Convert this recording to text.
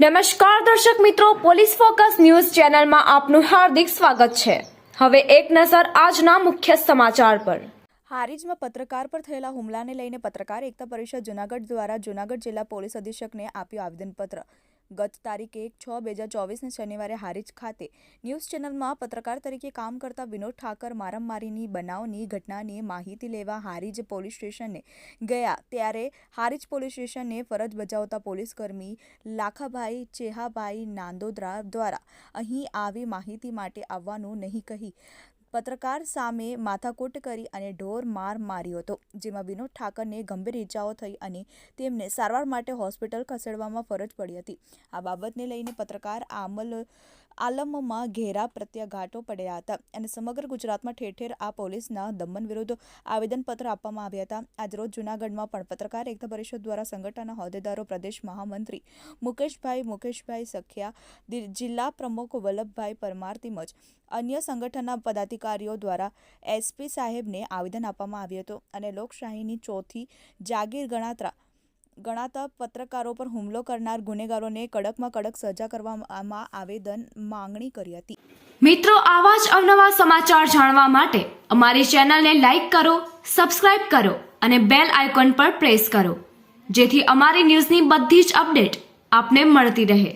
નમસ્કાર દર્શક મિત્રો, પોલીસ ફોકસ ન્યૂઝ ચેનલમાં આપનું હાર્દિક સ્વાગત છે. હવે એક નજર આજના મુખ્ય સમાચાર પર. હારીજમાં પત્રકાર પર થયેલા હુમલાને લઈને પત્રકાર એકતા પરિષદ જૂનાગઢ દ્વારા જૂનાગઢ જિલ્લા પોલીસ અધિક્ષકને આપ્યું આવેદનપત્ર. ગત તારીખ એક છ બે હજાર ચોવીસને શનિવારે હારીજ ખાતે ન્યૂઝ ચેનલમાં પત્રકાર તરીકે કામ કરતા વિનોદ ઠાકર મારામારીની બનાવની ઘટનાની માહિતી લેવા હારીજ પોલીસ સ્ટેશને ગયા. ત્યારે હારીજ પોલીસ સ્ટેશને ફરજ બજાવતા પોલીસકર્મી લાખાભાઈ ચેહાભાઈ નાંદોદરા દ્વારા અહીં આવી માહિતી માટે આવવાનું નહીં કહી પત્રકાર સામે માથાકૂટ કરી અને ઢોર માર માર્યો હતો, જેમાં વિનોદ ઠાકરને ગંભીર ઈજાઓ થઈ અને તેમને સારવાર માટે હોસ્પિટલ ખસેડવામાં ફરજ પડી હતી. આ બાબતને લઈને પત્રકાર આમલ, આલમમાં ઘેરા પ્રત્યાઘાતો પડ્યા હતા અને સમગ્ર ગુજરાતમાં ઠેર ઠેર આ પોલીસના દમન વિરુદ્ધ આવેદનપત્ર આપવામાં આવ્યા હતા. આજરોજ જૂનાગઢમાં પણ પત્રકાર એકતા પરિષદ દ્વારા સંગઠનના હોદ્દેદારો, પ્રદેશ મહામંત્રી મુકેશભાઈ મુકેશભાઈ સખિયા જિલ્લા પ્રમુખ વલ્લભભાઈ પરમાર તેમજ અન્ય સંગઠનના પદાધિકારીઓ દ્વારા એસપી સાહેબને આવેદન આપવામાં આવ્યું હતું અને લોકશાહીની ચોથી જાગીર ગણાતા ગણાતા પત્રકારો પર હુમલો કરનાર ગુનેગારોને કડકમાં કડક સજા કરવામાં આવેદન માંગણી કરી હતી. મિત્રો, આવા જ અવનવા સમાચાર જાણવા માટે અમારી ચેનલને લાઇક કરો, સબસ્ક્રાઇબ કરો અને બેલ આઇકોન પર પ્રેસ કરો, જેથી અમારી ન્યૂઝની બધી જ અપડેટ આપને મળતી રહે.